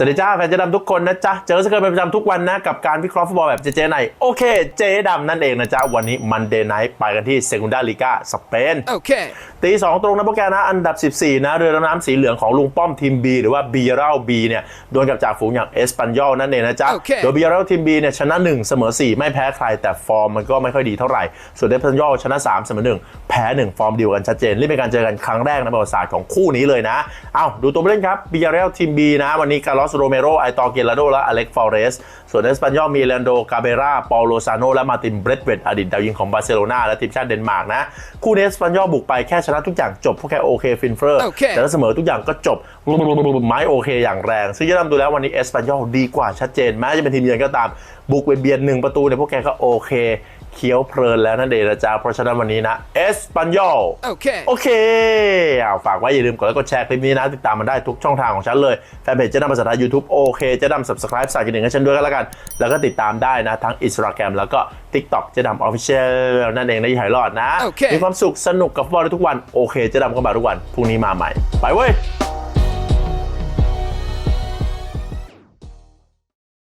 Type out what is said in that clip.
สวัสดีจ้าแฟนเจดำทุกคนนะจ๊ะ เจอสเกิร์เป็นประจำทุกวันนะ กับการวิเคราะห์ฟุตบอลแบบเจเจในโอเค เจดำนั่นเองนะจ๊ะ วันนี้มันเดย์ไนท์ไปกันที่เซกุนดาลิกาสเปน Okay. ตีสองตรงนะโปรแกรมนะ อันดับ 14 นะ เรือดำน้ำสีเหลืองของลุงป้อมทีม B หรือว่าบีเรลบีเนี่ยดวลกับจ่าฝูงอย่างเอสปันยอลนั่นเองนะจ๊ะโอเคโดยบีเรลทีม B เนี่ยชนะ 1 เสมอ 4 ไม่แพ้ใครแต่ฟอร์มมันก็ไม่ค่อยดีเท่าไหร่ ส่วนเอสปันยอลชนะ 3 เสมอ 1 แพ้ 1 ฟอร์มเดียวกันชัดเจนนี่เป็นการเจอกันครั้งแรกในประวัติศาสตร์ของคู่นี้เลยนะ เอ้าดูตัวผู้เล่นครับบีเรลทีม B นะวันนี้คาร์ลอสโรเมโรไอตอเกลาโดและอเล็กฟอเรส ส่วนเอสปันยอลมีเลนโดกาเบราปอโลซาโนและมาตินเบรดเวดอดีตดาวยิงของบาร์เซโลนาและทีมชาติเดนมาร์กนะ คู่นี้เอสปันยอลบุกไปแค่ชนะทุกอย่างจบเพราะแค่โอเคฟินเฟอร์โอเคแต่ถ้าเสมอทุกอย่างก็จบไม้โอเคอย่างแรง ซึ่งจะนำดูแล้ววันนี้เอสปันยอลดีกว่าชัดเจนแม้จะเป็นทีมเยือนก็ตามบุกไปเบียนหนึ่งประตูเนี่ยพวกแกก็โอเค เคี้ยวเพลินแล้วนั่นเองนะจ๊ะเพราะฉะนั้นวันนี้นะเอสปันยอล Okay. โอเคเอาฝากไว้อย่าลืมกดไลค์กดแชร์คลิปนี้นะ ติดตามมันได้ทุกช่องทางของฉันเลย แฟนเพจเจะนำภาษาไทย YouTube โอเคเจะนำ subscribe สั่นกระดิ่งให้ฉันด้วยกันแล้วกัน แล้วก็ติดตามได้นะ ทั้ง Instagram แล้วก็ TikTok เจะนำ Official นั่นเองนะอย่าหายรอดนะโอเคมีความสุขสนุกกับฟุตบอลได้ทุกวันโอเคเจะนำก็มาทุกวันพรุ่งนี้มาใหม่ไปเว้ย